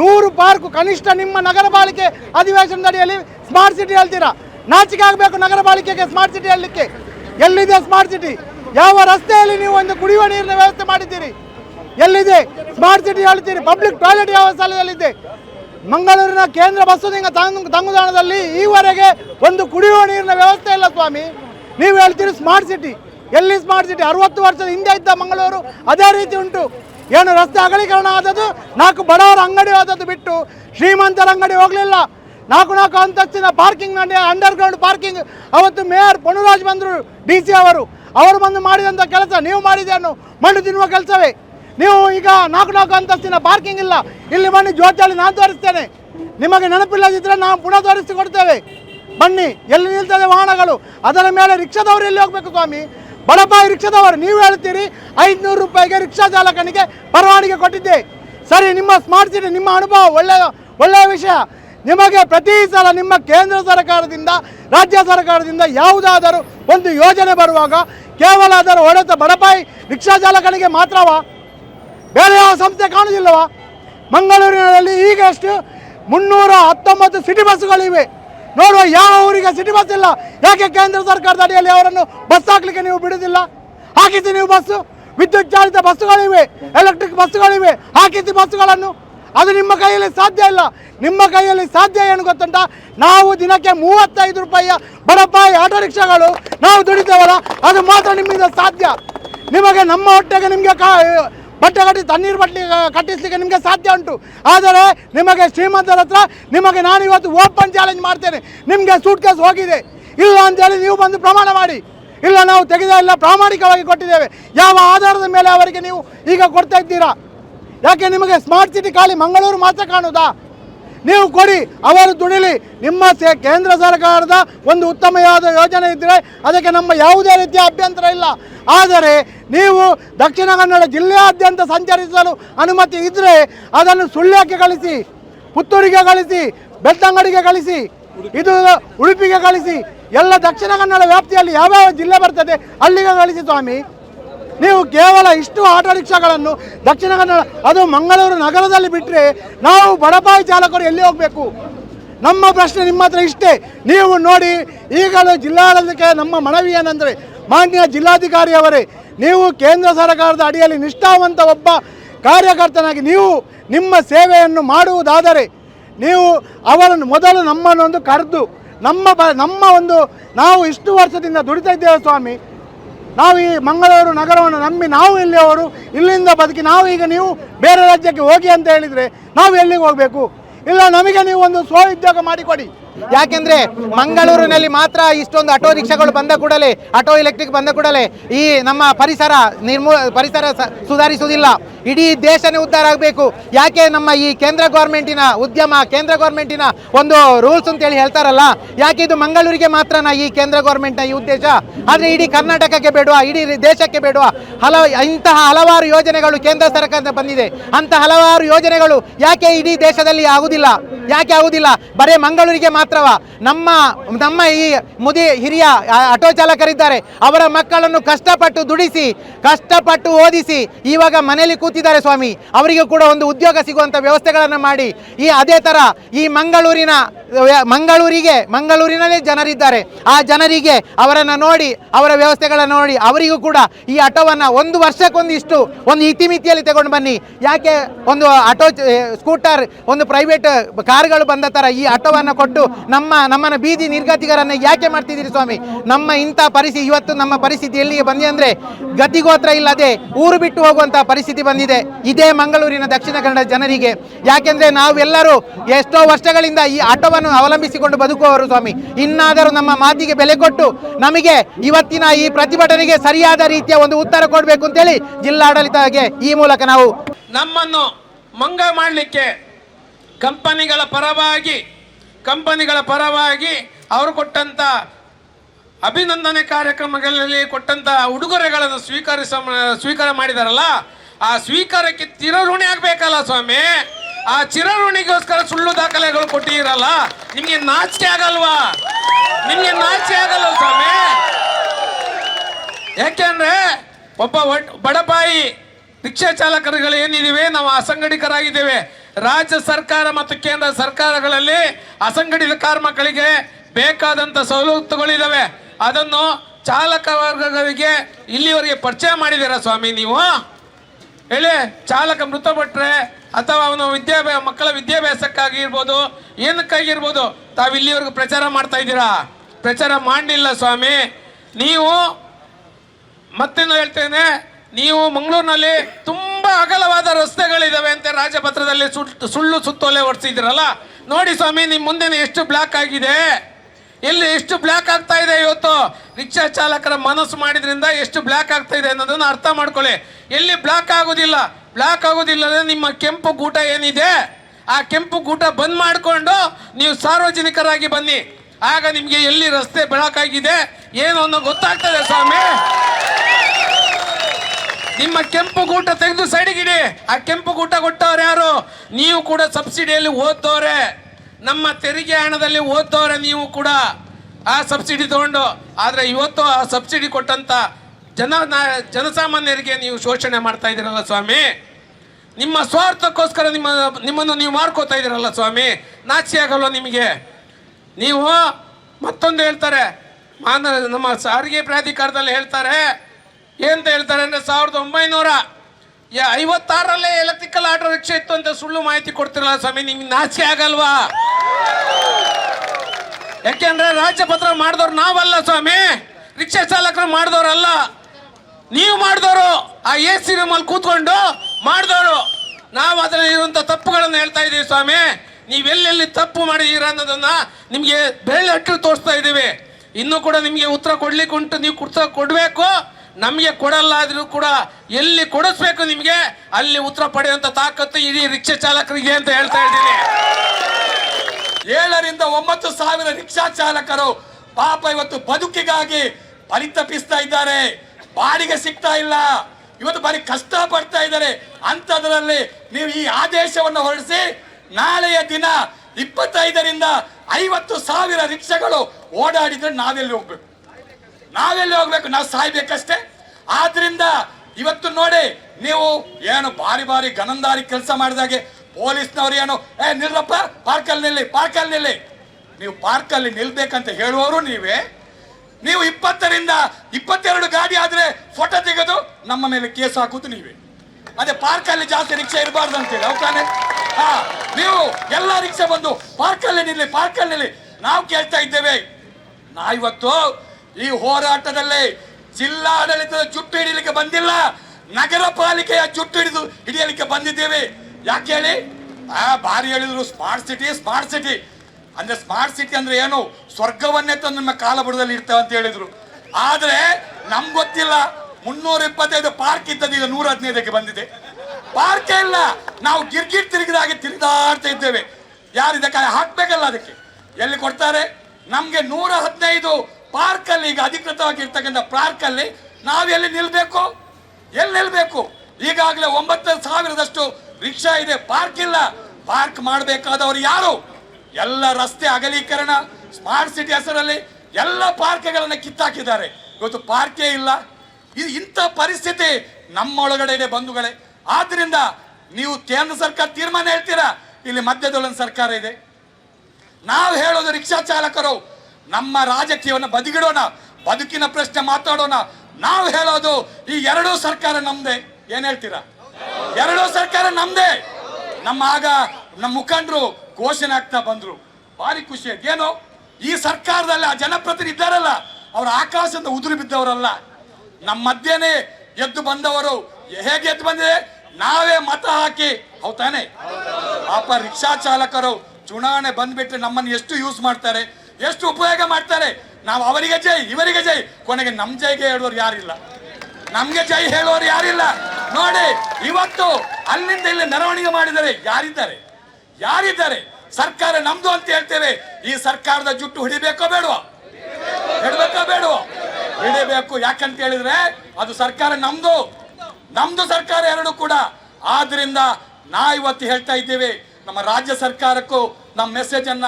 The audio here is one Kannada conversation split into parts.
ನೂರು ಪಾರ್ಕು ಕನಿಷ್ಠ ನಿಮ್ಮ ನಗರ ಪಾಲಿಕೆ ಅಧಿವೇಶನದಡಿಯಲ್ಲಿ ಸ್ಮಾರ್ಟ್ ಸಿಟಿ ಹೇಳ್ತೀರಾ? ನಾಚಿಕೆ ಆಗಬೇಕು ನಗರ ಪಾಲಿಕೆಗೆ ಸ್ಮಾರ್ಟ್ ಸಿಟಿ ಹೇಳಲಿಕ್ಕೆ. ಎಲ್ಲಿದೆ ಸ್ಮಾರ್ಟ್ ಸಿಟಿ ಯಾವ ರಸ್ತೆಯಲ್ಲಿ ನೀವು ಒಂದು ಕುಡಿಯುವ ನೀರಿನ ವ್ಯವಸ್ಥೆ ಮಾಡಿದ್ದೀರಿ? ಎಲ್ಲಿದೆ? ಸ್ಮಾರ್ಟ್ ಸಿಟಿ ಹೇಳ್ತೀರಿ. ಪಬ್ಲಿಕ್ ಟಾಯ್ಲೆಟ್ ಯಾವ ಸ್ಥಳದಲ್ಲಿದೆ? ಮಂಗಳೂರಿನ ಕೇಂದ್ರ ಬಸ್ಸು ನಿಂಗ ತಂಗುದಾಣದಲ್ಲಿ ಈವರೆಗೆ ಒಂದು ಕುಡಿಯುವ ನೀರಿನ ವ್ಯವಸ್ಥೆ ಇಲ್ಲ ಸ್ವಾಮಿ. ನೀವು ಹೇಳ್ತೀರಿ ಸ್ಮಾರ್ಟ್ ಸಿಟಿ ಎಲ್ಲಿ ಸ್ಮಾರ್ಟ್ ಸಿಟಿ ಅರವತ್ತು ವರ್ಷದ ಹಿಂದೆ ಇದ್ದ ಮಂಗಳೂರು, ಅದೇ ರೀತಿ ಉಂಟು. ಏನು ರಸ್ತೆ ಅಗಲೀಕರಣ ಆದದ್ದು? ನಾಲ್ಕು ಬಡವರ ಅಂಗಡಿ ಆದದ್ದು ಬಿಟ್ಟು ಶ್ರೀಮಂತರ ಅಂಗಡಿ ಹೋಗಲಿಲ್ಲ. ನಾಲ್ಕು ನಾಲ್ಕು ಅಂತಸ್ತಿನ ಪಾರ್ಕಿಂಗ್ ಅಂಡರ್ ಗ್ರೌಂಡ್ ಪಾರ್ಕಿಂಗ್ ಅವತ್ತು ಮೇಯರ್ ಪೊಣುರಾಜ್ ಬಂದರು ಡಿ ಸಿ ಅವರು. ಅವರು ಬಂದು ಮಾಡಿದಂಥ ಕೆಲಸ ನೀವು ಮಾಡಿದ್ದೇನು ಮಣ್ಣು ತಿನ್ನುವ ಕೆಲಸವೇ. ನೀವು ಈಗ ನಾಲ್ಕು ನಾಲ್ಕು ಅಂತಸ್ತಿನ ಪಾರ್ಕಿಂಗ್ ಇಲ್ಲ. ಇಲ್ಲಿ ಬನ್ನಿ ಜ್ಯೋತಿಯಲ್ಲಿ ನಾನು ತೋರಿಸ್ತೇನೆ. ನಿಮಗೆ ನೆನಪಿಲ್ಲದಿದ್ದರೆ ನಾವು ಪುನಃ ತೋರಿಸಿ ಕೊಡ್ತೇವೆ ಬನ್ನಿ, ಎಲ್ಲಿ ನಿಲ್ತದೆ ವಾಹನಗಳು? ಅದರ ಮೇಲೆ ರಿಕ್ಷಾದವರು ಎಲ್ಲಿ ಹೋಗಬೇಕು ಸ್ವಾಮಿ? ಬಡಪಾಯಿ ರಿಕ್ಷಾದವರು, ನೀವು ಹೇಳ್ತೀರಿ, ಐದುನೂರು ರೂಪಾಯಿಗೆ ರಿಕ್ಷಾ ಚಾಲಕನಿಗೆ ಪರವಾನಿಗೆ ಕೊಟ್ಟಿದ್ದೆ. ಸರಿ, ನಿಮ್ಮ ಸ್ಮಾರ್ಟ್ ಸಿಟಿ ನಿಮ್ಮ ಅನುಭವ ಒಳ್ಳೆಯ ಒಳ್ಳೆಯ ವಿಷಯ. ನಿಮಗೆ ಪ್ರತಿ ಸಲ ನಿಮ್ಮ ಕೇಂದ್ರ ಸರ್ಕಾರದಿಂದ, ರಾಜ್ಯ ಸರ್ಕಾರದಿಂದ ಯಾವುದಾದರೂ ಒಂದು ಯೋಜನೆ ಬರುವಾಗ ಕೇವಲ ಅದರ ಹೊಡೆತ ಬಡಪಾಯಿ ರಿಕ್ಷಾ ಚಾಲಕನಿಗೆ ಮಾತ್ರವಾ? ಬೇರೆ ಯಾವ ಸಂಸ್ಥೆ ಕಾಣುವುದಿಲ್ಲವಾ? ಮಂಗಳೂರಿನಲ್ಲಿ ಈಗಷ್ಟು ಮುನ್ನೂರ ಹತ್ತೊಂಬತ್ತು ಸಿಟಿ ಬಸ್ಸುಗಳಿವೆ ನೋಡುವ ಯಾವ ಊರಿಗೆ ಸಿಟಿ ಬಸ್ ಇಲ್ಲ. ಯಾಕೆ ಕೇಂದ್ರ ಸರ್ಕಾರದ ಅಡಿಯಲ್ಲಿ ಅವರನ್ನು ಬಸ್ ಹಾಕ್ಲಿಕ್ಕೆ ನೀವು ಬಿಡುವುದಿಲ್ಲ ಹಾಕಿದ್ದು ನೀವು ಬಸ್ಸು ವಿದ್ಯುತ್ ಚಾಲಿತ ಬಸ್ಸುಗಳಿವೆ ಎಲೆಕ್ಟ್ರಿಕ್ ಬಸ್ಸುಗಳಿವೆ ಹಾಕಿದ್ದು ಬಸ್ಸುಗಳನ್ನು ಅದು ನಿಮ್ಮ ಕೈಯಲ್ಲಿ ಸಾಧ್ಯ ಇಲ್ಲ. ನಿಮ್ಮ ಕೈಯಲ್ಲಿ ಸಾಧ್ಯ ಏನು ಗೊತ್ತಂತ ನಾವು ದಿನಕ್ಕೆ ಮೂವತ್ತೈದು ರೂಪಾಯಿಯ ಬಡಪಾಯಿ ಆಟೋ ರಿಕ್ಷಾಗಳು ನಾವು ದುಡಿತೇವಲ್ಲ, ಅದು ಮಾತ್ರ ನಿಮ್ಮಿಂದ ಸಾಧ್ಯ. ನಿಮಗೆ ನಮ್ಮ ಹೊಟ್ಟೆಗೆ ನಿಮಗೆ ಕಾ ಬಟ್ಟೆ ಕಟ್ಟಿ, ತಣ್ಣೀರು ಬಟ್ಟೆ ಕಟ್ಟಿಸ್ಲಿಕ್ಕೆ ನಿಮಗೆ ಸಾಧ್ಯ ಉಂಟು. ಆದರೆ ನಿಮಗೆ ಶ್ರೀಮಂತರ ಹತ್ರ ನಿಮಗೆ ನಾನು ಇವತ್ತು ಓಪನ್ ಚಾಲೆಂಜ್ ಮಾಡ್ತೇನೆ. ನಿಮಗೆ ಸೂಟ್ ಕೇಸ್ ಹೋಗಿದೆ. ಇಲ್ಲ ಅಂತೇಳಿ ನೀವು ಬಂದು ಪ್ರಮಾಣ ಮಾಡಿ. ಇಲ್ಲ ನಾವು ತೆಗೆದ ಇಲ್ಲ ಪ್ರಾಮಾಣಿಕವಾಗಿ ಕೊಟ್ಟಿದ್ದೇವೆ. ಯಾವ ಆಧಾರದ ಮೇಲೆ ಅವರಿಗೆ ನೀವು ಈಗ ಕೊಡ್ತಾ ಇದ್ದೀರಾ? ಯಾಕೆ ನಿಮಗೆ ಸ್ಮಾರ್ಟ್ ಸಿಟಿ ಖಾಲಿ ಮಂಗಳೂರು ಮಾತ್ರ ಕಾಣುದಾ? ನೀವು ಕೊಡಿ, ಅವರು ದುಡಿಲಿ. ನಿಮ್ಮ ಕೇಂದ್ರ ಸರ್ಕಾರದ ಒಂದು ಉತ್ತಮವಾದ ಯೋಜನೆ ಇದ್ದರೆ ಅದಕ್ಕೆ ನಮ್ಮ ಯಾವುದೇ ರೀತಿಯ ಅಭ್ಯಂತರ ಇಲ್ಲ. ಆದರೆ ನೀವು ದಕ್ಷಿಣ ಕನ್ನಡ ಜಿಲ್ಲೆಯಾದ್ಯಂತ ಸಂಚರಿಸಲು ಅನುಮತಿ ಇದ್ದರೆ ಅದನ್ನು ಸುಳ್ಯಕ್ಕೆ ಕಳಿಸಿ, ಪುತ್ತೂರಿಗೆ ಕಳಿಸಿ, ಬೆಳ್ತಂಗಡಿಗೆ ಕಳಿಸಿ, ಇದು ಉಡುಪಿಗೆ ಕಳಿಸಿ, ಎಲ್ಲ ದಕ್ಷಿಣ ಕನ್ನಡ ವ್ಯಾಪ್ತಿಯಲ್ಲಿ ಯಾವ್ಯಾವ ಜಿಲ್ಲೆ ಬರ್ತದೆ ಅಲ್ಲಿಗೆ ಕಳಿಸಿ ಸ್ವಾಮಿ. ನೀವು ಕೇವಲ ಇಷ್ಟು ಆಟೋ ರಿಕ್ಷಾಗಳನ್ನು ದಕ್ಷಿಣ ಕನ್ನಡ, ಅದು ಮಂಗಳೂರು ನಗರದಲ್ಲಿ ಬಿಟ್ಟರೆ ನಾವು ಬಡಪಾಯಿ ಚಾಲಕರು ಎಲ್ಲಿ ಹೋಗಬೇಕು? ನಮ್ಮ ಪ್ರಶ್ನೆ ನಿಮ್ಮ ಹತ್ರ ಇಷ್ಟೇ. ನೀವು ನೋಡಿ, ಈಗಲೂ ಜಿಲ್ಲಾಡಳಿತಕ್ಕೆ ನಮ್ಮ ಮನವಿ ಏನಂದರೆ ಮಾನ್ಯ ಜಿಲ್ಲಾಧಿಕಾರಿಯವರೇ, ನೀವು ಕೇಂದ್ರ ಸರ್ಕಾರದ ಅಡಿಯಲ್ಲಿ ನಿಷ್ಠಾವಂತ ಒಬ್ಬ ಕಾರ್ಯಕರ್ತನಾಗಿ ನೀವು ನಿಮ್ಮ ಸೇವೆಯನ್ನು ಮಾಡುವುದಾದರೆ, ನೀವು ಅವರನ್ನು ಮೊದಲು ನಮ್ಮನ್ನೊಂದು ಕರೆದು, ನಮ್ಮ ಬ, ನಮ್ಮ ಒಂದು ನಾವು ಇಷ್ಟು ವರ್ಷದಿಂದ ದುಡಿತಾ ಇದ್ದೇವೆ ಸ್ವಾಮಿ. ನಾವು ಈ ಮಂಗಳೂರು ನಗರವನ್ನು ನಂಬಿ ನಾವು ಇಲ್ಲಿಯವರು, ಇಲ್ಲಿಂದ ಬದುಕಿ ನಾವು ಈಗ ನೀವು ಬೇರೆ ರಾಜ್ಯಕ್ಕೆ ಹೋಗಿ ಅಂತ ಹೇಳಿದರೆ ನಾವು ಎಲ್ಲಿಗೆ ಹೋಗಬೇಕು? ಇಲ್ಲ ನಮಗೆ ನೀವು ಒಂದು ಸ್ವ ಉದ್ಯೋಗ ಮಾಡಿಕೊಡಿ. ಯಾಕೆಂದ್ರೆ ಮಂಗಳೂರಿನಲ್ಲಿ ಮಾತ್ರ ಇಷ್ಟೊಂದು ಆಟೋ ರಿಕ್ಷಾಗಳು ಬಂದ ಕೂಡಲೇ, ಆಟೋ ಎಲೆಕ್ಟ್ರಿಕ್ ಬಂದ ಕೂಡಲೇ ಈ ನಮ್ಮ ಪರಿಸರ ನಿರ್ಮೂ ಪರಿಸರ ಸುಧಾರಿಸುವುದಿಲ್ಲ. ಇಡೀ ದೇಶನೇ ಉದ್ಧಾರ ಆಗಬೇಕು. ಯಾಕೆ ನಮ್ಮ ಈ ಕೇಂದ್ರ ಗೌರ್ಮೆಂಟಿನ ಉದ್ಯಮ, ಕೇಂದ್ರ ಗೌರ್ಮೆಂಟಿನ ಒಂದು ರೂಲ್ಸ್ ಅಂತೇಳಿ ಹೇಳ್ತಾರಲ್ಲ, ಯಾಕೆ ಇದು ಮಂಗಳೂರಿಗೆ ಮಾತ್ರನಾ ಈ ಕೇಂದ್ರ ಗೌರ್ಮೆಂಟ್ನ ಈ ಉದ್ದೇಶ? ಆದರೆ ಇಡೀ ಕರ್ನಾಟಕಕ್ಕೆ ಬೇಡುವ, ಇಡೀ ದೇಶಕ್ಕೆ ಬೇಡುವ? ಹಲವು ಇಂತಹ ಹಲವಾರು ಯೋಜನೆಗಳು ಕೇಂದ್ರ ಸರ್ಕಾರದಿಂದ ಬಂದಿದೆ. ಅಂತ ಹಲವಾರು ಯೋಜನೆಗಳು ಯಾಕೆ ಇಡೀ ದೇಶದಲ್ಲಿ ಆಗುದಿಲ್ಲ? ಯಾಕೆ ಆಗುದಿಲ್ಲ? ಬರೇ ಮಂಗಳೂರಿಗೆ ಮಾತ್ರವ? ನಮ್ಮ ನಮ್ಮ ಈ ಮುದಿ, ಹಿರಿಯ ಆಟೋ ಚಾಲಕರಿದ್ದಾರೆ. ಅವರ ಮಕ್ಕಳನ್ನು ಕಷ್ಟಪಟ್ಟು ದುಡಿಸಿ, ಕಷ್ಟಪಟ್ಟು ಓದಿಸಿ, ಇವಾಗ ಮನೆಯಲ್ಲಿ ಕೂತಿದ್ದಾರೆ ಸ್ವಾಮಿ. ಅವರಿಗೂ ಕೂಡ ಒಂದು ಉದ್ಯೋಗ ಸಿಗುವಂಥ ವ್ಯವಸ್ಥೆಗಳನ್ನು ಮಾಡಿ ಈ ಅದೇ ಥರ ಈ ಮಂಗಳೂರಿನ ಮಂಗಳೂರಿಗೆ, ಮಂಗಳೂರಿನಲ್ಲೇ ಜನರಿದ್ದಾರೆ. ಆ ಜನರಿಗೆ ಅವರನ್ನು ನೋಡಿ, ಅವರ ವ್ಯವಸ್ಥೆಗಳನ್ನು ನೋಡಿ ಅವರಿಗೂ ಕೂಡ ಈ ಆಟೋವನ್ನು ಒಂದು ವರ್ಷಕ್ಕೊಂದು ಇಷ್ಟು ಒಂದು ಇತಿಮಿತಿಯಲ್ಲಿ ತಗೊಂಡು ಬನ್ನಿ. ಯಾಕೆ ಒಂದು ಆಟೋ ಸ್ಕೂಟರ್, ಒಂದು ಪ್ರೈವೇಟ್ ಕಾರ್ಗಳು ಬಂದ ಥರ ಈ ಆಟೋವನ್ನು ಕೊಟ್ಟು ನಮ್ಮ, ನಮ್ಮನ್ನು ಬೀದಿ ನಿರ್ಗತಿಗರನ್ನು ಯಾಕೆ ಮಾಡ್ತಿದ್ದೀರಿ ಸ್ವಾಮಿ? ನಮ್ಮ ಇಂಥ ಪರಿಸ್ಥಿತಿ ಇವತ್ತು ನಮ್ಮ ಪರಿಸ್ಥಿತಿ ಎಲ್ಲಿಗೆ ಬಂದಿದೆ ಅಂದರೆ ಗತಿಗೋತ್ರ ಇಲ್ಲದೆ ಊರು ಬಿಟ್ಟು ಹೋಗುವಂಥ ಪರಿಸ್ಥಿತಿ ಬಂದಿದೆ. ಇದೇ ಮಂಗಳೂರಿನ ದಕ್ಷಿಣ ಕನ್ನಡ ಜನರಿಗೆ. ಯಾಕೆಂದರೆ ನಾವೆಲ್ಲರೂ ಎಷ್ಟೋ ವರ್ಷಗಳಿಂದ ಈ ಆಟೋವನ್ನು ಅವಲಂಬಿಸಿಕೊಂಡು ಬದುಕುವವರು ಸ್ವಾಮಿ. ಇನ್ನಾದರೂ ನಮ್ಮ ಮಾತಿಗೆ ಬೆಲೆ ಕೊಟ್ಟು ನಮಗೆ ಇವತ್ತಿನ ಈ ಪ್ರತಿಭಟನೆಗೆ ಸರಿಯಾದ ರೀತಿಯ ಒಂದು ಉತ್ತರ ಕೊಡಬೇಕು ಅಂತೇಳಿ ಜಿಲ್ಲಾಡಳಿತಕ್ಕೆ ಈ ಮೂಲಕ ನಾವು ನಮ್ಮನ್ನು ಮಂಗ ಮಾಡಲಿಕ್ಕೆ ಕಂಪನಿಗಳ ಪರವಾಗಿ ಕಂಪನಿಗಳ ಪರವಾಗಿ ಅವರು ಕೊಟ್ಟಂತ ಅಭಿನಂದನೆ ಕಾರ್ಯಕ್ರಮಗಳಲ್ಲಿ ಕೊಟ್ಟಂತ ಉಡುಗೊರೆಗಳನ್ನು ಸ್ವೀಕರಿಸ ಸ್ವೀಕಾರ ಮಾಡಿದಾರಲ್ಲ ಆ ಸ್ವೀಕಾರಕ್ಕೆ ಚಿರಋಣಿ ಆಗ್ಬೇಕಲ್ಲ ಸ್ವಾಮಿ? ಆ ಚಿರಋಣಿಗೋಸ್ಕರ ಸುಳ್ಳು ದಾಖಲೆಗಳು ಕೊಟ್ಟಿರಲ್ಲ, ನಿಮ್ಗೆ ನಾಚಿಕೆ ಆಗಲ್ವಾ? ನಿಮ್ಗೆ ನಾಚಿಕೆ ಆಗಲ್ಲ ಸ್ವಾಮಿ? ಯಾಕೆಂದ್ರೆ ಒಬ್ಬ ಬಡಬಾಯಿ ಬಡಪಾಯಿ ರಿಕ್ಷಾ ಚಾಲಕರುಗಳು ಏನಿದ್ದೀವಿ ನಾವು ಅಸಂಘಟಿತರಾಗಿದ್ದೇವೆ. ರಾಜ್ಯ ಸರ್ಕಾರ ಮತ್ತು ಕೇಂದ್ರ ಸರ್ಕಾರಗಳಲ್ಲಿ ಅಸಂಘಟಿತ ಕಾರ್ಮಿಕರಿಗೆ ಬೇಕಾದಂತ ಸವಲತ್ತುಗಳಿದಾವೆ. ಅದನ್ನು ಚಾಲಕ ವರ್ಗಗಳಿಗೆ ಇಲ್ಲಿವರೆಗೆ ಪರಿಚಯ ಮಾಡಿದ್ದೀರಾ ಸ್ವಾಮಿ ನೀವು? ಹೇಳಿ, ಚಾಲಕ ಮೃತಪಟ್ಟರೆ ಅಥವಾ ಅವನು ವಿದ್ಯಾಭ್ಯಾಸ ಮಕ್ಕಳ ವಿದ್ಯಾಭ್ಯಾಸಕ್ಕಾಗಿರ್ಬೋದು ಏನಕ್ಕಾಗಿರ್ಬೋದು ತಾವು ಇಲ್ಲಿವರೆಗೂ ಪ್ರಚಾರ ಮಾಡ್ತಾ ಇದ್ದೀರಾ? ಪ್ರಚಾರ ಮಾಡಲಿಲ್ಲ ಸ್ವಾಮಿ. ನೀವು, ಮತ್ತೇನು ಹೇಳ್ತೇನೆ, ನೀವು ಮಂಗಳೂರಿನಲ್ಲಿ ತುಂಬ ಅಗಲವಾದ ರಸ್ತೆಗಳಿದ್ದಾವೆ ಅಂತ ರಾಜಪತ್ರದಲ್ಲಿ ಸುಳ್ಳು ಸುತ್ತೋಲೆ ಹೊಡ್ಸಿದ್ದೀರಲ್ಲ ನೋಡಿ ಸ್ವಾಮಿ ನಿಮ್ಮ ಮುಂದೆ ಎಷ್ಟು ಬ್ಲಾಕ್ ಆಗಿದೆ. ಎಲ್ಲಿ ಎಷ್ಟು ಬ್ಲಾಕ್ ಆಗ್ತಾ ಇದೆ ಇವತ್ತು. ರಿಕ್ಷಾ ಚಾಲಕರ ಮನಸ್ಸು ಮಾಡಿದ್ರಿಂದ ಎಷ್ಟು ಬ್ಲಾಕ್ ಆಗ್ತಾ ಇದೆ ಅನ್ನೋದನ್ನ ಅರ್ಥ ಮಾಡ್ಕೊಳ್ಳಿ. ಎಲ್ಲಿ ಬ್ಲಾಕ್ ಆಗೋದಿಲ್ಲ. ಬ್ಲಾಕ್ ಆಗೋದಿಲ್ಲ ಅಂದ್ರೆ ನಿಮ್ಮ ಕೆಂಪು ಗೂಟ ಏನಿದೆ? ಆ ಕೆಂಪು ಗೂಟ ಬಂದ್ ಮಾಡಿಕೊಂಡು ನೀವು ಸಾರ್ವಜನಿಕರಾಗಿ ಬನ್ನಿ. ಆಗ ನಿಮಗೆ ಎಲ್ಲಿ ರಸ್ತೆ ಬೆಳಕಾಗಿದೆ? ಏನು ಅನ್ನೋ ಗೊತ್ತಾಗ್ತದೆ ಸ್ವಾಮಿ. ನಿಮ್ಮ ಕೆಂಪು ಗೂಟ ತೆಗೆದು ಸೈಡಿಗಿಡಿ. ಆ ಕೆಂಪು ಗೂಟ ಕೊಟ್ಟವ್ರು ಯಾರು? ನೀವು ಕೂಡ ಸಬ್ಸಿಡಿಯಲ್ಲಿ ಓದ್ದವ್ರೆ. ನಮ್ಮ ತೆರಿಗೆ ಹಣದಲ್ಲಿ ಓದ್ದವ್ರೆ ನೀವು ಕೂಡ ಆ ಸಬ್ಸಿಡಿ ತಗೊಂಡು, ಆದರೆ ಇವತ್ತು ಆ ಸಬ್ಸಿಡಿ ಕೊಟ್ಟಂತ ಜನ ಜನಸಾಮಾನ್ಯರಿಗೆ ನೀವು ಶೋಷಣೆ ಮಾಡ್ತಾ ಇದ್ದೀರಲ್ಲ ಸ್ವಾಮಿ? ನಿಮ್ಮ ಸ್ವಾರ್ಥಕ್ಕೋಸ್ಕರ ನಿಮ್ಮ, ನಿಮ್ಮನ್ನು ನೀವು ಮಾಡ್ಕೋತಾ ಇದ್ದೀರಲ್ಲ ಸ್ವಾಮಿ? ನಾಚಿ ಆಗಲ್ವ ನಿಮಗೆ? ನೀವು ಮತ್ತೊಂದು ಹೇಳ್ತಾರೆ, ಮಾನ, ನಮ್ಮ ಸಾರಿಗೆ ಪ್ರಾಧಿಕಾರದಲ್ಲಿ ಹೇಳ್ತಾರೆ ಏನಂತ ಹೇಳ್ತಾರೆ ಅಂದರೆ ಸಾವಿರದ ಒಂಬೈನೂರ ಯ- ಐವತ್ತಾರರಲ್ಲೇ ಎಲೆಕ್ಟ್ರಿಕಲ್ ಆಟೋ ರಿಕ್ಷಾ ಇತ್ತು ಅಂತ ಸುಳ್ಳು ಮಾಹಿತಿ ಕೊಡ್ತಿರಲ್ಲ ಸ್ವಾಮಿ, ನಿಮ್ಗೆ ನಾಚಿಕೆ ಆಗಲ್ವಾ? ಯಾಕೆಂದ್ರೆ ರಾಜ್ಯಪತ್ರ ಮಾಡಿದವ್ರು ನಾವಲ್ಲ ಸ್ವಾಮಿ ರಿಕ್ಷಾ ಚಾಲಕರು ಮಾಡಿದವ್ರಲ್ಲ. ನೀವು ಮಾಡಿದವರು ಆ ಎ ಸಿ ರೂಮಲ್ಲಿ ಕೂತ್ಕೊಂಡು ಮಾಡಿದವರು. ನಾವು ಅದರಲ್ಲಿ ಇರುವಂತ ತಪ್ಪುಗಳನ್ನು ಹೇಳ್ತಾ ಇದ್ದೀವಿ ಸ್ವಾಮಿ. ನೀವೆಲ್ಲೆಲ್ಲಿ ತಪ್ಪು ಮಾಡಿದೀರ ಅನ್ನೋದನ್ನ ನಿಮಗೆ ಬೆಳ್ಳಟ್ಟು ತೋರಿಸ್ತಾ ಇದ್ದೀವಿ ಇನ್ನೂ ಕೂಡ ನಿಮಗೆ ಉತ್ತರ ಕೊಡ್ಲಿಕ್ಕೆ ಉಂಟು ನೀವು ಉತ್ತರ ಕೊಡಬೇಕು. ನಮಗೆ ಕೊಡಲ್ಲ ಆದರೂ ಕೂಡ ಎಲ್ಲಿ ಕೊಡಿಸ್ಬೇಕು ನಿಮಗೆ, ಅಲ್ಲಿ ಉತ್ತರ ಪಡೆಯುವಂಥ ತಾಕತ್ತು ಇಡೀ ರಿಕ್ಷಾ ಚಾಲಕರಿಗೆ ಅಂತ ಹೇಳ್ತಾ ಇದ್ದೀನಿ. ಏಳರಿಂದ ಒಂಬತ್ತು ಸಾವಿರ ರಿಕ್ಷಾ ಚಾಲಕರು ಪಾಪ ಇವತ್ತು ಬದುಕಿಗಾಗಿ ಪರಿತಪಿಸ್ತಾ ಇದ್ದಾರೆ. ಬಾಡಿಗೆ ಸಿಗ್ತಾ ಇಲ್ಲ. ಇವತ್ತು ಬಾರಿ ಕಷ್ಟ ಪಡ್ತಾ ಇದ್ದಾರೆ. ಅಂತದ್ರಲ್ಲಿ ನೀವು ಈ ಆದೇಶವನ್ನು ಹೊರಡಿಸಿ ನಾಳೆಯ ದಿನ ಇಪ್ಪತ್ತೈದರಿಂದ ಐವತ್ತು ಸಾವಿರ ರಿಕ್ಷಾಗಳು ಓಡಾಡಿದ್ರೆ ನಾವೆಲ್ಲಿ ಹೋಗ್ಬೇಕು? ನಾವೆಲ್ಲಿ ಹೋಗ್ಬೇಕು, ನಾವು ಸಾಯ್ಬೇಕಷ್ಟೇ. ಆದ್ರಿಂದ ಇವತ್ತು ನೋಡಿ, ನೀವು ಏನು ಬಾರಿ ಬಾರಿ ಗನಂದಾರಿ ಕೆಲಸ ಮಾಡಿದಾಗೆ ಪೊಲೀಸ್ನವ್ರು ಏನು, ಏ, ನಿಲ್ಲಪ್ಪ, ಪಾರ್ಕಲ್ಲಿ ನಿಲ್ಲಿ ಪಾರ್ಕಲ್ಲಿ ನಿಲ್ಲಿ. ನೀವು ಪಾರ್ಕಲ್ಲಿ ನಿಲ್ಬೇಕಂತ ಹೇಳುವವರು ನೀವೇ. ನೀವು ಇಪ್ಪತ್ತರಿಂದ ಇಪ್ಪತ್ತೆರಡು ಗಾಡಿ ಆದರೆ ಫೋಟೋ ತೆಗೆದು ನಮ್ಮ ಮೇಲೆ ಕೇಸ್ ಹಾಕೋದು ನೀವೇ. ಅದೇ ಪಾರ್ಕಲ್ಲಿ ಜಾಸ್ತಿ ರಿಕ್ಷಾ ಇರಬಾರ್ದು ಅಂತೇಳಿ ಅವಕಾನೆ ಹಾ, ನೀವು ಎಲ್ಲ ರಿಕ್ಷಾ ಬಂದು ಪಾರ್ಕಲ್ಲಿ ನಿಲ್ಲಿ ಪಾರ್ಕಲ್ಲಿ ನಿಲ್ಲಿ. ನಾವು ಕೇಳ್ತಾ ಇದ್ದೇವೆ. ನಾವಿವತ್ತು ಈ ಹೋರಾಟದಲ್ಲಿ ಜಿಲ್ಲಾಡಳಿತದ ಜುಟ್ಟು ಹಿಡಿಯಲಿಕ್ಕೆ ಬಂದಿಲ್ಲ, ನಗರ ಪಾಲಿಕೆಯ ಜುಟ್ಟು ಹಿಡಿದು ಹಿಡಿಯಲಿಕ್ಕೆ ಬಂದಿದ್ದೇವೆ. ಯಾಕೆ ಹೇಳಿ? ಆ ಬಾರಿ ಹೇಳಿದ್ರು ಸ್ಮಾರ್ಟ್ ಸಿಟಿ ಸ್ಮಾರ್ಟ್ ಸಿಟಿ ಅಂದ್ರೆ ಸ್ಮಾರ್ಟ್ ಸಿಟಿ ಅಂದ್ರೆ ಏನು? ಸ್ವರ್ಗವನ್ನೇ ತಂದು ನಮ್ಮ ಕಾಲಬುಡದಲ್ಲಿ ಇರ್ತವೆ ಅಂತ ಹೇಳಿದ್ರು. ಆದ್ರೆ ನಮ್ಗೆ ಗೊತ್ತಿಲ್ಲ, ಮುನ್ನೂರ ಇಪ್ಪತ್ತೈದು ಪಾರ್ಕ್ ಇದ್ದದ್ದು ಈಗ ನೂರ ಹದಿನೈದಕ್ಕೆ ಬಂದಿದೆ. ಪಾರ್ಕೇ ಇಲ್ಲ, ನಾವು ಗಿರ್ಗಿಟ್ ತಿರುಗಿದ ಹಾಗೆ ತಿರುಗಾಡ್ತಾ ಇದ್ದೇವೆ. ಯಾರು ಇದಕ್ಕೆ ಹಾಕ್ಬೇಕಲ್ಲ ಅದಕ್ಕೆ? ಎಲ್ಲಿ ಕೊಡ್ತಾರೆ? ನಮ್ಗೆ ನೂರ ಹದಿನೈದು ಪಾರ್ಕ್ ಅಲ್ಲಿ ಈಗ ಅಧಿಕೃತವಾಗಿರ್ತಕ್ಕಂಥ ಪಾರ್ಕಲ್ಲಿ ಪಾರ್ಕ್ ಅಲ್ಲಿ ನಾವು ಎಲ್ಲಿ ನಿಲ್ಲಬೇಕು ಎಲ್ಲಿ ನಿಲ್ಬೇಕು? ಈಗಾಗಲೇ ಒಂಬತ್ತು ಸಾವಿರದಷ್ಟು ರಿಕ್ಷಾ ಇದೆ, ಪಾರ್ಕ್ ಇಲ್ಲ. ಪಾರ್ಕ್ ಮಾಡಬೇಕಾದವರು ಯಾರು? ಎಲ್ಲ ರಸ್ತೆ ಅಗಲೀಕರಣ, ಸ್ಮಾರ್ಟ್ ಸಿಟಿ ಹೆಸರಲ್ಲಿ ಎಲ್ಲ ಪಾರ್ಕ್ಗಳನ್ನು ಕಿತ್ತಾಕಿದ್ದಾರೆ. ಇವತ್ತು ಪಾರ್ಕೇ ಇಲ್ಲ. ಇದು ಇಂಥ ಪರಿಸ್ಥಿತಿ ನಮ್ಮೊಳಗಡೆ ಇದೆ ಬಂಧುಗಳೇ. ಆದ್ದರಿಂದ ನೀವು ಕೇಂದ್ರ ಸರ್ಕಾರ ತೀರ್ಮಾನ ಹೇಳ್ತೀರಾ? ಇಲ್ಲಿ ಮಧ್ಯದೊಳನ ಸರ್ಕಾರ ಇದೆ. ನಾವು ಹೇಳೋದು ರಿಕ್ಷಾ ಚಾಲಕರು ನಮ್ಮ ರಾಜಕೀಯವನ್ನು ಬದಿಗಿಡೋಣ, ಬದುಕಿನ ಪ್ರಶ್ನೆ ಮಾತಾಡೋಣ. ನಾವು ಹೇಳೋದು, ಈ ಎರಡೂ ಸರ್ಕಾರ ನಮ್ದೇ. ಏನ್ ಹೇಳ್ತೀರಾ? ಎರಡೂ ಸರ್ಕಾರ ನಮ್ದೇ. ನಮ್ಮ ಆಗ, ನಮ್ಮ ಮುಖಂಡರು ಘೋಷಣೆ ಆಗ್ತಾ ಬಂದ್ರು. ಭಾರಿ ಖುಷಿ ಆಯ್ತು. ಏನು? ಈ ಸರ್ಕಾರದಲ್ಲಿ ಆ ಜನಪ್ರತಿನಿಧಿ ಇದ್ದಾರಲ್ಲ, ಅವ್ರ ಆಕಾಶದಿಂದ ಉದುರು ಬಿದ್ದವರಲ್ಲ. ನಮ್ಮ ಮಧ್ಯೆನೆ ಎದ್ದು ಬಂದವರು. ಹೇಗೆ ಎದ್ದು ಬಂದಿದೆ? ನಾವೇ ಮತ ಹಾಕಿ. ಹೌದಾನೆ ಪಾಪ ರಿಕ್ಷಾ ಚಾಲಕರು, ಚುನಾವಣೆ ಬಂದ್ಬಿಟ್ರೆ ನಮ್ಮನ್ನು ಎಷ್ಟು ಯೂಸ್ ಮಾಡ್ತಾರೆ? ಎಷ್ಟು ಉಪಯೋಗ ಮಾಡ್ತಾರೆ? ನಾವು ಅವರಿಗೆ ಜೈ, ಇವರಿಗೆ ಜೈ. ಕೊನೆಗೆ ನಮ್ಮ ಜೈಗೆ ಹೇಳೋರು ಯಾರಿಲ್ಲ. ನಮ್ಗೆ ಜೈ ಹೇಳೋರು ಯಾರಿಲ್ಲ. ನೋಡಿ, ಇವತ್ತು ಅಲ್ಲಿಂದ ಇಲ್ಲಿ ಮೆರವಣಿಗೆ ಮಾಡಿದರೆ ಯಾರಿದ್ದಾರೆ? ಯಾರಿದ್ದಾರೆ? ಸರ್ಕಾರ ನಮ್ದು ಅಂತ ಹೇಳ್ತೇವೆ. ಈ ಸರ್ಕಾರದ ಜುಟ್ಟು ಹಿಡಿಬೇಕೋ ಬೇಡವಾ? ಹಿಡಬೇಕೋ ಬೇಡುವ? ಹಿಡಿಬೇಕು. ಯಾಕಂತ ಹೇಳಿದ್ರೆ, ಅದು ಸರ್ಕಾರ ನಮ್ದು. ನಮ್ದು ಸರ್ಕಾರ ಎರಡು ಕೂಡ. ಆದ್ರಿಂದ ನಾ ಇವತ್ತು ಹೇಳ್ತಾ ಇದ್ದೇವೆ, ನಮ್ಮ ರಾಜ್ಯ ಸರ್ಕಾರಕ್ಕೂ ನಮ್ಮ ಮೆಸೇಜ್ ಅನ್ನ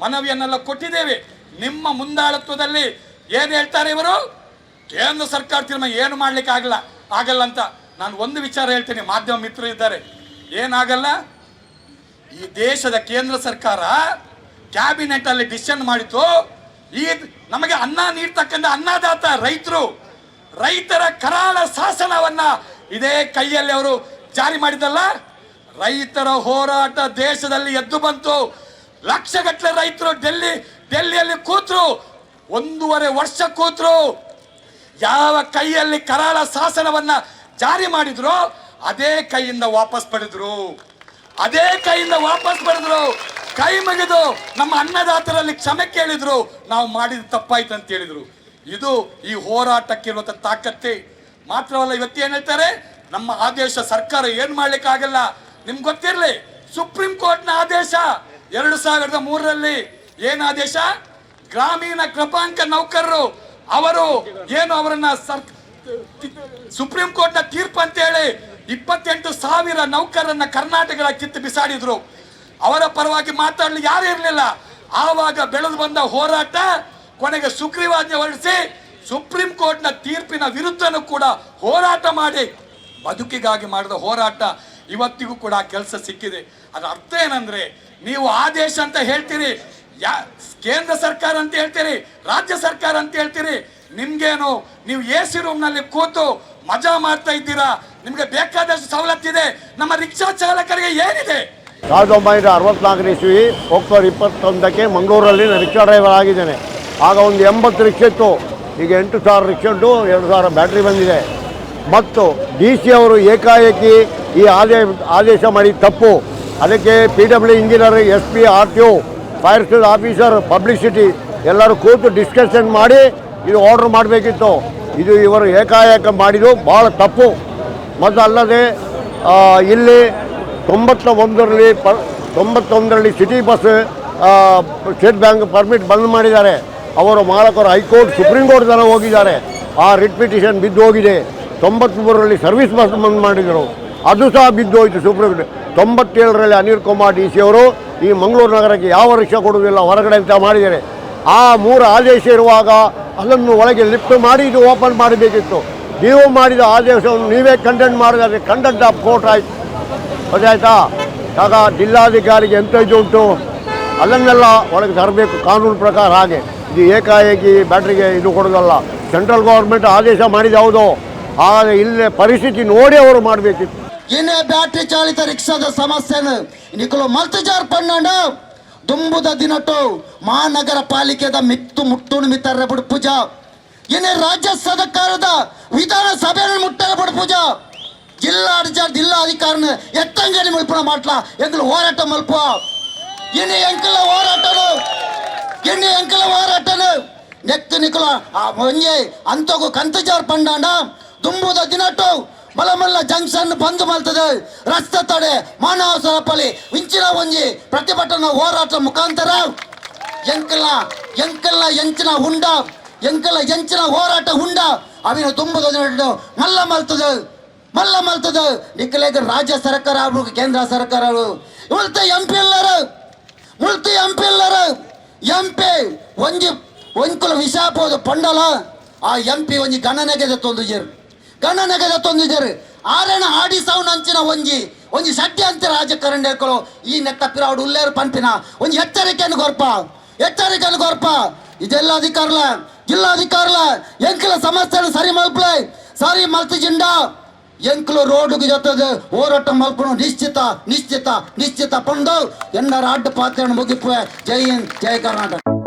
ಮನವಿಯನ್ನೆಲ್ಲ ಕೊಟ್ಟಿದ್ದೇವೆ. ನಿಮ್ಮ ಮುಂದಾಳತ್ವದಲ್ಲಿ ಏನು ಹೇಳ್ತಾರೆ ಇವರು? ಕೇಂದ್ರ ಸರ್ಕಾರ ತೀರ್ಮಾನ ಏನು ಮಾಡ್ಲಿಕ್ಕೆ ಆಗಲ್ಲ ಆಗಲ್ಲ ಅಂತ ನಾನು ಒಂದು ವಿಚಾರ ಹೇಳ್ತೀನಿ. ಮಾಧ್ಯಮ ಮಿತ್ರರು ಇದ್ದಾರೆ. ಏನಾಗಲ್ಲ? ಈ ದೇಶದ ಕೇಂದ್ರ ಸರ್ಕಾರ ಕ್ಯಾಬಿನೆಟ್ ಅಲ್ಲಿ ಡಿಸಿಷನ್ ಮಾಡಿತು ಈ ನಮಗೆ ಅನ್ನ ನೀಡ್ತಕ್ಕಂಥ ಅನ್ನದಾತ ರೈತರು, ರೈತರ ಕರಾಳ ಶಾಸನವನ್ನು ಇದೇ ಕೈಯಲ್ಲಿ ಅವರು ಜಾರಿ ಮಾಡಿದಲ್ಲ ರೈತರ ಹೋರಾಟ ದೇಶದಲ್ಲಿ ಎದ್ದು ಬಂತು. ಲಕ್ಷಗಟ್ಟಲೆ ರೈತರು ಡೆಲ್ಲಿ, ಡೆಲ್ಲಿಯಲ್ಲಿ ಕೂತರು, ಒಂದೂವರೆ ವರ್ಷ ಕೂತರು. ಯಾವ ಕೈಯಲ್ಲಿ ಕರಾಳ ಶಾಸನವನ್ನ ಜಾರಿ ಮಾಡಿದ್ರು, ಅದೇ ಕೈಯಿಂದ ವಾಪಸ್ ಪಡೆದ್ರು. ಅದೇ ಕೈಯಿಂದ ವಾಪಸ್ ಪಡೆದ್ರು. ಕೈ ಮುಗಿದು ನಮ್ಮ ಅನ್ನದಾತರಲ್ಲಿ ಕ್ಷಮೆ ಕೇಳಿದ್ರು. ನಾವು ಮಾಡಿದ ತಪ್ಪಾಯ್ತು ಅಂತ ಹೇಳಿದ್ರು. ಇದು ಈ ಹೋರಾಟಕ್ಕಿರುವಂತ ತಾಕತ್ತೆ. ಮಾತ್ರವಲ್ಲ ಇವತ್ತು ಏನ್ ಹೇಳ್ತಾರೆ? ನಮ್ಮ ಆದೇಶ ಸರ್ಕಾರ ಏನ್ ಮಾಡ್ಲಿಕ್ಕೆ ಆಗಲ್ಲ ನಿಮ್ಗೆ ಗೊತ್ತಿರಲಿ, ಸುಪ್ರೀಂ ಕೋರ್ಟ್ನ ಆದೇಶ. ಎರಡು ಸಾವಿರದ ಮೂರರಲ್ಲಿ ಏನಾದೇಶ ಗ್ರಾಮೀಣ ಕೃಪಾಂಕ ನೌಕರರು, ಅವರು ಏನು ಅವರನ್ನ ಸರ್ ಸುಪ್ರೀಂ ಕೋರ್ಟ್ನ ತೀರ್ಪು ಅಂತ ಹೇಳಿ ಇಪ್ಪತ್ತೆಂಟು ಸಾವಿರ ನೌಕರರನ್ನ ಕರ್ನಾಟಕದ ಕಿತ್ತು ಬಿಸಾಡಿದ್ರು. ಅವರ ಪರವಾಗಿ ಮಾತಾಡಲು ಯಾರು ಇರಲಿಲ್ಲ. ಆವಾಗ ಬೆಳೆದು ಬಂದ ಹೋರಾಟ ಕೊನೆಗೆ ಸುಗ್ರೀವಾಜ್ಞೆ ಹೊರಡಿಸಿ ಸುಪ್ರೀಂ ಕೋರ್ಟ್ನ ತೀರ್ಪಿನ ವಿರುದ್ಧನೂ ಕೂಡ ಹೋರಾಟ ಮಾಡಿ ಬದುಕಿಗಾಗಿ ಮಾಡಿದ ಹೋರಾಟ ಇವತ್ತಿಗೂ ಕೂಡ ಕೆಲಸ ಸಿಕ್ಕಿದೆ. ಅದರ ಅರ್ಥ ಏನಂದ್ರೆ ನೀವು ಆದೇಶ ಅಂತ ಹೇಳ್ತೀರಿ, ಯಾ, ಕೇಂದ್ರ ಸರ್ಕಾರ ಅಂತ ಹೇಳ್ತೀರಿ, ರಾಜ್ಯ ಸರ್ಕಾರ ಅಂತ ಹೇಳ್ತೀರಿ, ನಿಮ್ಗೇನು, ನೀವು ಎ ಸಿ ರೂಮ್ನಲ್ಲಿ ಕೂತು ಮಜಾ ಮಾಡ್ತಾ ಇದ್ದೀರಾ? ನಿಮ್ಗೆ ಬೇಕಾದಷ್ಟು ಸವಲತ್ತಿದೆ ನಮ್ಮ ರಿಕ್ಷಾ ಚಾಲಕರಿಗೆ ಏನಿದೆ? ಸಾವಿರದ ಒಂಬೈನೂರ ಅರವತ್ನಾಲ್ಕನೇ ಇಸ್ವಿ ಅಕ್ಟೋಬರ್ ಇಪ್ಪತ್ತೊಂದಕ್ಕೆ ಮಂಗಳೂರಲ್ಲಿ ನಾನು ರಿಕ್ಷಾ ಡ್ರೈವರ್ ಆಗಿದ್ದೇನೆ. ಆಗ ಒಂದು ಎಂಬತ್ತು ರಿಕ್ಷೆ ಇತ್ತು. ಈಗ ಎಂಟು ಸಾವಿರ ರಿಕ್ಷೆ ಉಂಟು, ಎರಡು ಸಾವಿರ ಬ್ಯಾಟ್ರಿ ಬಂದಿದೆ. ಮತ್ತು ಡಿ ಸಿ ಅವರು ಏಕಾಏಕಿ ಈ ಆದೇ, ಆದೇಶ ಮಾಡಿ ತಪ್ಪು. ಅದಕ್ಕೆ P W engineer S P R T O fire stayed officer publicity ಎಲ್ಲರೂ ಕೂತು ಡಿಸ್ಕಷನ್ ಮಾಡಿ ಇದು ಆರ್ಡರ್ ಮಾಡಬೇಕಿತ್ತು. ಇದು ಇವರು ಏಕಾಏಕ ಮಾಡಿದ್ದು, ಭಾಳ ತಪ್ಪು. ಮತ್ತು ಅಲ್ಲದೆ ಇಲ್ಲಿ ತೊಂಬತ್ತ ಒಂದರಲ್ಲಿ ಪ, ತೊಂಬತ್ತೊಂದರಲ್ಲಿ city bus state bank permit bandh ಮಾಡಿದ್ದಾರೆ. ಅವರು ಮಾಲಕರು ಹೈಕೋರ್ಟ್, ಸುಪ್ರೀಂ ಕೋರ್ಟ್ ತನಕ ಹೋಗಿದ್ದಾರೆ. ಆ ರಿಟ್ ಪಿಟಿಷನ್ ಬಿದ್ದು ಹೋಗಿದೆ ತೊಂಬತ್ಮೂರರಲ್ಲಿ ಸರ್ವಿಸ್ ಬಸ್ ಬಂದ್ ಮಾಡಿದರು. ಅದು ಸಹ ಬಿದ್ದು ಹೋಯಿತು ಸುಪ್ರೀಂ ಕೋರ್ಟ್. ತೊಂಬತ್ತೇಳರಲ್ಲಿ ಅನಿಲ್ ಕುಮಾರ್ ಡಿ ಸಿ ಅವರು ಈ ಮಂಗಳೂರು ನಗರಕ್ಕೆ ಯಾವ ರಿಕ್ಷಾ ಕೊಡುವುದಿಲ್ಲ, ಹೊರಗಡೆ ಅಂತ ಮಾಡಿದ್ದಾರೆ. ಆ ಮೂರು ಆದೇಶ ಇರುವಾಗ ಅದನ್ನು ಒಳಗೆ ಲಿಫ್ಟ್ ಮಾಡಿ ಇದು ಓಪನ್ ಮಾಡಬೇಕಿತ್ತು. ನೀವು ಮಾಡಿದ ಆದೇಶವನ್ನು ನೀವೇ ಕಂಟೆಂಟ್ ಮಾಡಿದ್ರೆ ಕಂಟೆಂಟ್ ಆಫ್ ಕೋರ್ಟ್ ಆಯ್ತು. ಗೊತ್ತಾಯ್ತಾ? ಆಗ ಜಿಲ್ಲಾಧಿಕಾರಿಗೆ ಎಂತ ಇದು ಉಂಟು? ಅದನ್ನೆಲ್ಲ ಒಳಗೆ ತರಬೇಕು, ಕಾನೂನು ಪ್ರಕಾರ ಹಾಗೆ. ಇದು ಏಕಾಏಕಿ ಬ್ಯಾಟ್ರಿಗೆ ಇದು ಕೊಡೋದಲ್ಲ ಸೆಂಟ್ರಲ್ ಗೌರ್ಮೆಂಟ್ ಆದೇಶ ಮಾಡಿದ ಹೌದು. ಆದರೆ ಇಲ್ಲೇ ಪರಿಸ್ಥಿತಿ ನೋಡಿ ಅವರು ಮಾಡಬೇಕಿತ್ತು. ಇನ್ನೇ ಬ್ಯಾಟ್ರಿ ಚಾಲಿತ ರಿಕ್ಷಾದ ಸಮಸ್ಯೆ ನಿಕಲು ಮಲ್ತಜಾರ್ ಪಣ್ಣಂಡ ದುಂಬುದ ದಿನಟು ಮಹಾನಗರ ಪಾಲಿಕೆದ ಮಿತ್ತು ಮುಟ್ಟುಣು ಮಿತ್ತರ ಬಿಡು ಪೂಜಾ. ಇನ್ನೇ ರಾಜ್ಯ ಸರ್ಕಾರದ ವಿಧಾನಸಭೆ ಮುಟ್ಟರ ಬಿಡು ಪೂಜಾ. ಜಿಲ್ಲಾ ಜಿಲ್ಲಾಧಿಕಾರನ ಎತ್ತಂಗಡಿ ಮಲ್ಪನ ಮಾಡ್ಲಾ. ಎಂಗ್ಲು ಹೋರಾಟ ಮಲ್ಪ ಇನ್ನೇ ಎಂಕಲ ಹೋರಾಟನು. ಎಣ್ಣೆ ಎಂಕಲ ಹೋರಾಟನು. ನೆಕ್ಕು ನಿಕಲ ಆ ಒಂಜೆ ಅಂತಗು ಕಂತಜಾರ್ ಪಂಡಾಂಡ ದುಂಬುದ ದಿನಟ್ಟು ಮಲಮಲ್ಲ ಜಂಕ್ಷನ್ ಬಂದ್ ಮಾಡ್ತದೆ ರಸ್ತೆ ತಡೆ ಮಾನವ ಸರಪಳಿ ಇಂಚಿನ ಒಂಜಿ ಪ್ರತಿಭಟನಾ ಹೋರಾಟ ಮುಖಾಂತರ ಎಂಕಲ್ಲ ಎಂಕಲ್ಲ ಎಂಚಿನ ಉಂಡ ಎಂಕಲ್ಲ ಎಂಚಿನ ಹೋರಾಟ ಉಂಡ ಅವಿನ ತುಂಬುದ ಮಲ್ಲ ಮಲ್ತದ ಮಲ್ಲ ಮಲ್ತದ ನಿಕ್ಕಲೇಗ ರಾಜ್ಯ ಸರ್ಕಾರ ಆಗ್ಬೇಕು ಕೇಂದ್ರ ಸರ್ಕಾರ. ಇವತ್ತ ಎಂ ಪಿ ಎಲ್ಲರು ಮುಳ್ತಿ ಎಂಪಿ ಎಲ್ಲರು ಎಂಪಿ ಒಂಜಿ, ಒಂಕುಲ ವಿಷಾಪೋದು ಪಂಡಲ. ಆ ಎಂಪಿ ಒಂಜಿ ಗಣನೆಗೆದ ತೊಂದಿಜರು ಗಣನೆಗೆದ ತೊಂದಿಜರು ಆರೇನ ಆಡಿ ಸೌನ್ ಅಂಚಿನ ಒಂಜಿ ಒಂಜಿ ಸಡ್ಡಿ ಅಂತ ರಾಜಕಾರಣ ಹೇಳ್ಕೊಳ್ಳೋ ಈ ನೆಕ್ಕ ಪಿರಾಡು ಉಲ್ಲೇರು ಪಂಪಿನ ಒಂಜಿ ಎಚ್ಚರಿಕೆಯನ್ನು ಗೊರ್ಪ ಎಚ್ಚರಿಕೆಯನ್ನು ಗೊರ್ಪ ಇದೆಲ್ಲ ಅಧಿಕಾರಲ ಜಿಲ್ಲಾಧಿಕಾರಲ? ಎಂಕಲ ಸಮಸ್ಯೆ ಸರಿ ಮಲ್ಪಲೆ? ಸರಿ ಮಲ್ತಿ ಜಿಂಡ? ಎಂಕ್ಲು ರೋಡ್ಗೆ ಜೊತೆಗೆ ಹೋರಾಟ ಮಲ್ಪನು ನಿಶ್ಚಿತ ನಿಶ್ಚಿತ ನಿಶ್ಚಿತ ಪಂಡು ಎಲ್ಲರ ಅಡ್ಡ ಪಾತ್ರ ಮುಗಿಪುವೆ. ಜೈ ಹಿಂದ್, ಜೈ ಕರ್ನಾಟಕ.